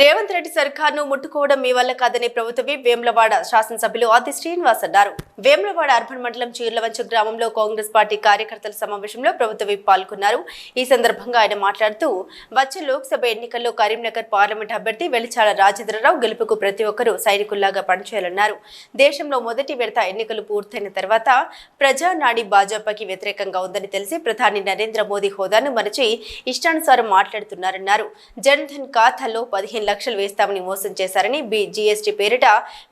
రేవంత్ రెడ్డి సర్కార్ను ముట్టుకోవడం మీ వల్ల కాదని ప్రభుత్వమే వేములవాడ శాసనసభ్యులు ఆది శ్రీనివాస్ అన్నారు. వేములవాడ అర్బన్ మండలం చీర్లవంచు గ్రామంలో కాంగ్రెస్ పార్టీ కార్యకర్తల సమావేశంలో ప్రభుత్వ పాల్గొన్నారు. ఈ సందర్భంగా ఆయన మాట్లాడుతూ వచ్చే లోక్సభ ఎన్నికల్లో కరీంనగర్ పార్లమెంట్ అభ్యర్థి వెలిచాల రాజేంద్రరావు గెలుపుకు ప్రతి ఒక్కరూ సైనికుల్లాగా పనిచేయాలన్నారు. దేశంలో మొదటి విడత ఎన్నికలు పూర్తయిన తర్వాత ప్రజానాడి భాజపాకి వ్యతిరేకంగా ఉందని తెలిసి ప్రధాని నరేంద్ర మోదీ హోదాను మరచి ఇష్టానుసారం మాట్లాడుతున్నారన్నారు. జన్ధన్ ఖాతాలో పదిహేను లక్షలు వేస్తామని మోసం చేశారని జీఎస్టీ పేరిట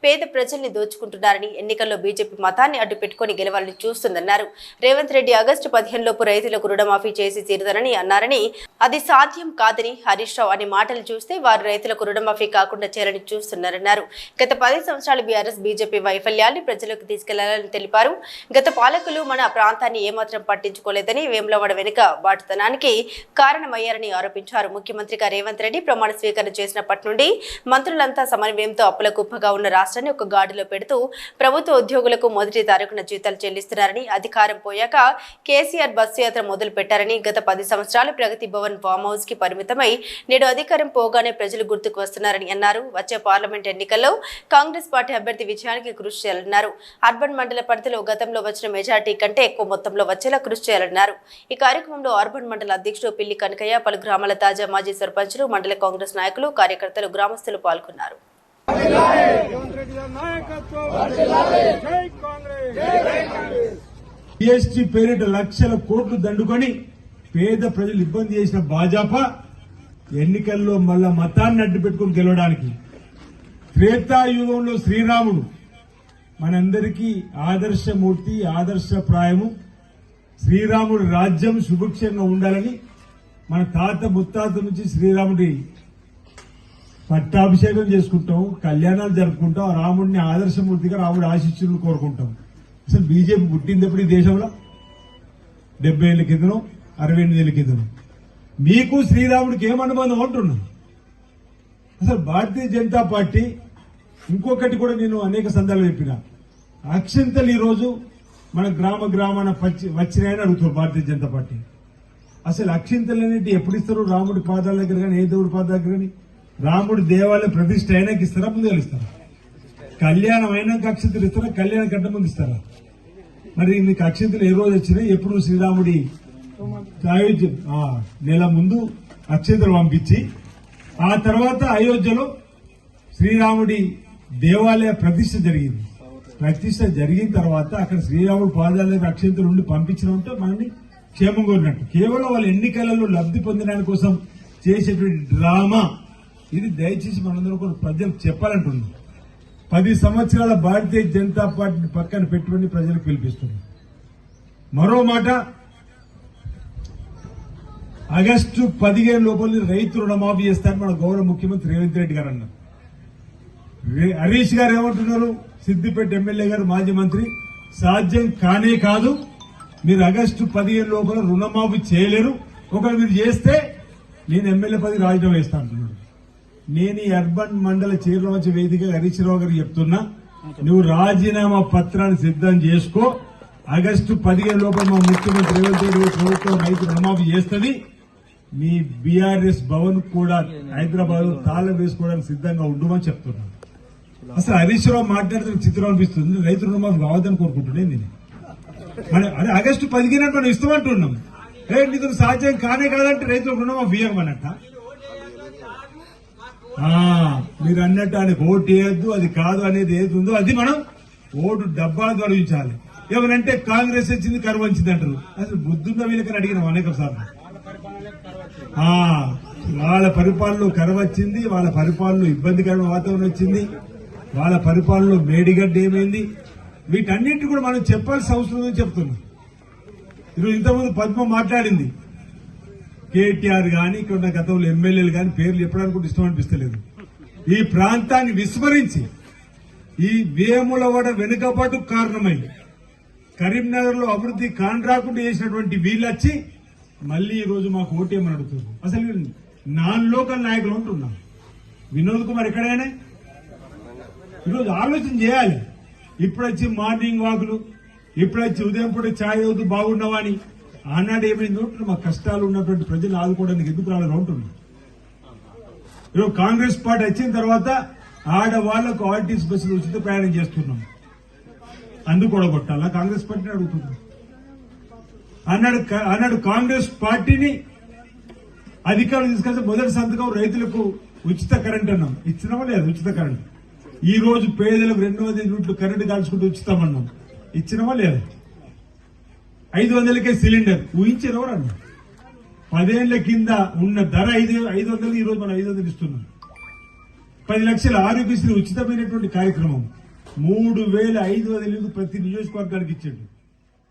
పేద ప్రజల్ని దోచుకుంటున్నారని ఎన్నికల్లో బీజేపీ మతాన్ని అడ్డు పెట్టుకుని గెలవాలని చూస్తుందన్నారు. రేవంత్ రెడ్డి ఆగస్టు పదిహేను లోపు రైతులకు రుణమాఫీ చేసి తీరుదనని అన్నారని అది సాధ్యం కాదని హరీష్ రావు అనే మాటలు చూస్తే వారు రైతులకు రుణమాఫీ కాకుండా చేయాలని చూస్తున్నారన్నారు. గత పది సంవత్సరాలు బీఆర్ఎస్ బీజేపీ వైఫల్యాన్ని ప్రజలకు తీసుకెళ్ళాలని తెలిపారు. గత పాలకులు మన ప్రాంతాన్ని ఏమాత్రం పట్టించుకోలేదని వేములవాడ వెనుక బాటుతనానికి కారణమయ్యారని ఆరోపించారు. ముఖ్యమంత్రిగా రేవంత్ రెడ్డి ప్రమాణ స్వీకరణ చేసినప్పటి నుండి మంత్రులంతా సమన్వయంతో అప్పుల కుప్పగా ఉన్న రాష్ట్రాన్ని ఒక గాడిలో పెడుతూ ప్రభుత్వ ఉద్యోగులకు మొదటి తారీఖున జీతాలు చెల్లిస్తున్నారని అధికారం పోయాక కేసీఆర్ బస్సు యాత్ర మొదలు పెట్టారని గత పది సంవత్సరాలు ప్రగతి భవన్ ఫామ్ హౌస్కి పరిమితమై నేడు అధికారం పోగానే ప్రజలు గుర్తుకు వస్తున్నారని అన్నారు. వచ్చే పార్లమెంట్ ఎన్నికల్లో కాంగ్రెస్ పార్టీ అభ్యర్థి విజయానికి కృషి చేయాలన్నారు. అర్బన్ మండల పరిధిలో గతంలో వచ్చిన మెజార్టీ కంటే ఎక్కువ మొత్తంలో వచ్చేలా కృషి చేయాలన్నారు. ఈ కార్యక్రమంలో అర్బన్ మండల అధ్యక్షుడు పిల్లి కనకయ్య పలు గ్రామాల తాజా మాజీ సర్పంచులు మండల కాంగ్రెస్ నాయకులు కార్యకర్తలు గ్రామస్తులు పాల్గొన్నారు. జిఎస్టీ పేరిట లక్షల కోట్లు దండుకొని పేద ప్రజలు ఇబ్బంది చేసిన భాజపా ఎన్నికల్లో మళ్ళా మతాన్ని అడ్డు పెట్టుకుని గెలవడానికి త్రేతాయుగంలో శ్రీరాముడు మనందరికీ ఆదర్శమూర్తి ఆదర్శప్రాయము. శ్రీరాముడి రాజ్యం సుభిక్షంగా ఉండాలని మన తాత ముత్తాత నుంచి శ్రీరాముడి పట్టాభిషేకం చేసుకుంటాం కళ్యాణాలు జరుపుకుంటాం రాముడిని ఆదర్శమూర్తిగా రాముడి ఆశిస్సులు కోరుకుంటాం. అసలు బీజేపీ పుట్టింది ఎప్పుడు ఈ దేశంలో? డెబ్బై ఏళ్ళ కిందనో అరవై ఎనిమిది ఏళ్ళ కిందనో మీకు శ్రీరాముడికి ఏమనుబంధం అనుబంధం అంటున్నా? అసలు భారతీయ జనతా పార్టీ ఇంకొకటి కూడా నేను అనేక సందర్భాలు చెప్పిన అక్షంతలు ఈ రోజు మన గ్రామ గ్రామాన పచ్చి- వచ్చినాయని అడుగుతారు భారతీయ జనతా పార్టీ. అసలు అక్షింతలు అనేవి ఎప్పుడు ఇస్తారు? రాముడి పాదాల దగ్గర కానీ ఏ దేవుడి పాదాల దగ్గర కానీ? రాముడి దేవాలయం ప్రతిష్ట అయినాక ఇస్తారా? ముందు ఇస్తారా? కళ్యాణం అయినాక అక్షంతలు ఇస్తారా? కళ్యాణం కంటే ముందు ఇస్తారా? మరి నీకు అక్షంతలు ఏ రోజు వచ్చినాయి? ఎప్పుడు శ్రీరాముడి అయోధ్య నెల ముందు అక్షంతలు పంపించి ఆ తర్వాత అయోధ్యలో శ్రీరాముడి దేవాలయ ప్రతిష్ట జరిగింది. ప్రతిష్ట జరిగిన తర్వాత అక్కడ శ్రీరాముడు పాదాల దగ్గర అక్షంతలు ఉండి పంపించడం ఉంటే మనల్ని క్షేమంగా ఉన్నట్టు. కేవలం వాళ్ళ ఎన్నికలలో లబ్ధి పొందడానికి కోసం చేసేటువంటి డ్రామా ఇది దయచేసి మనందరూ కూడా ప్రజలు చెప్పాలంటున్నాం పది సంవత్సరాల భారతీయ జనతా పార్టీని పక్కన పెట్టుకుని ప్రజలకు పిలిపిస్తుంది మరో మాట ఆగస్టు పదిహేను లోపల రైతు రుణమాఫీ చేస్తారని మన గౌరవ ముఖ్యమంత్రి రేవంత్ రెడ్డి గారు అన్నారు. హరీష్ గారు ఏమంటున్నారు? సిద్దిపేట ఎమ్మెల్యే గారు మాజీ మంత్రి సాధ్యం కానే కాదు మీరు ఆగస్టు పదిహేను లోపల రుణమాఫీ చేయలేరు. ఒకవేళ మీరు చేస్తే నేను ఎమ్మెల్యే పది రాజీనామా వేస్తా అంటున్నాడు. నేను ఈ అర్బన్ మండల చీరలోంచి వేదిక హరీష్ రావు గారు చెప్తున్నా నువ్వు రాజీనామా పత్రాన్ని సిద్ధం చేసుకో. ఆగస్టు పదిహేను లోపల మా ముఖ్యమంత్రి రేవంత్ రెడ్డి ప్రభుత్వం రైతు రుణమాఫీ చేస్తుంది. మీ బీఆర్ఎస్ భవన్ కూడా హైదరాబాద్ తాళం వేసుకోవడానికి సిద్ధంగా ఉండమని చెప్తున్నాను అసలు హరీష్ రావు మాట్లాడితే చిత్రం అనిపిస్తుంది. రైతు రుణమాఫీ కావద్దని కోరుకుంటున్నాను. నేను? మన అదే ఆగస్టు పదిహేను మనం ఇస్తామంటున్నాం. రేపు నీకు సాధ్యం కానే కాదంటే రైతులకు రుణమాఫీ ఇవ్వమన్నట్ట మీరు అన్నట్టు ఆయనకు ఓటు వేయద్దు అది కాదు అనేది ఏది ఉందో అది మనం ఓటు డబ్బా తొలగించాలి ఎవరంటే కాంగ్రెస్ వచ్చింది కరువు వచ్చింది అంటారు. అసలు బుద్ధున్న వీళ్ళకని అడిగిన అనేక సార్లు. వాళ్ళ పరిపాలనలో కరువు వచ్చింది వాళ్ళ పరిపాలనలో ఇబ్బందికరమైన వాతావరణం వచ్చింది వాళ్ళ పరిపాలనలో మేడిగడ్డ ఏమైంది? వీటన్నిటి కూడా మనం చెప్పాల్సిన అవసరం ఉందని చెప్తున్నాం. ఈరోజు ఇంతకుముందు పద్మ మాట్లాడింది. కేటీఆర్ గాని ఇక్కడ ఉన్న గతంలో ఎమ్మెల్యేలు గాని పేర్లు చెప్పడానికి కూడా ఇష్టం అనిపిస్తలేదు. ఈ ప్రాంతాన్ని విస్మరించి ఈ వేములవాడ వెనుకబాటు కారణమై కరీంనగర్లో అభివృద్ధి కానరాకుండా చేసినటువంటి వీళ్ళు వచ్చి మళ్ళీ ఈ రోజు మాకు ఓటేమని అడుగుతుంది అసలు నాన్ లోకల్ నాయకులు ఉంటున్నాం వినోద్ కుమార్ ఎక్కడైనా? ఈరోజు ఆలోచన చేయాలి. ఇప్పుడు వచ్చి మార్నింగ్ వాకులు ఇప్పుడు వచ్చి ఉదయం పూట ఛాయ్ అవుతూ బాగున్నావా అని. ఆనాడు ఏమైంది ఉంటున్నా మా కష్టాలు ఉన్నటువంటి ప్రజలు ఆదుకోవడానికి ఎందుకు రాలేదు ఉంటుంది ఈరోజు కాంగ్రెస్ పార్టీ వచ్చిన తర్వాత ఆడవాళ్ళకు ఆర్టీసీ బస్సులు ఉచిత ప్రయాణం చేస్తున్నాం. అందుకు కాంగ్రెస్ పార్టీని అడుగుతున్నాం. అన్నాడు అన్నాడు కాంగ్రెస్ పార్టీని అధికారులు తీసుకొస్తే మొదటి సంతకం రైతులకు ఉచిత కరెంట్ అన్నాం. ఇచ్చినామా లేదు? ఉచిత కరెంట్. ఈ రోజు పేదలకు రెండు వందల యూనిట్లు కరెంట్ కాల్చుకుంటూ ఉచితమన్నాం ఇచ్చినామా లేదు? ఐదు వందలకే సిలిండర్. ఊహించారు ఎవరన్నా పదేళ్ళ కింద ఉన్న ధర ఐదు ఐదు వందలు ఈరోజు మనం ఐదు వందలు ఇస్తున్నాం. పది లక్షల ఆరోగ్యశ్రీ ఉచితమైనటువంటి కార్యక్రమం. మూడు వేల ఐదు వందలకు ప్రతి నియోజకవర్గానికి ఇచ్చాడు.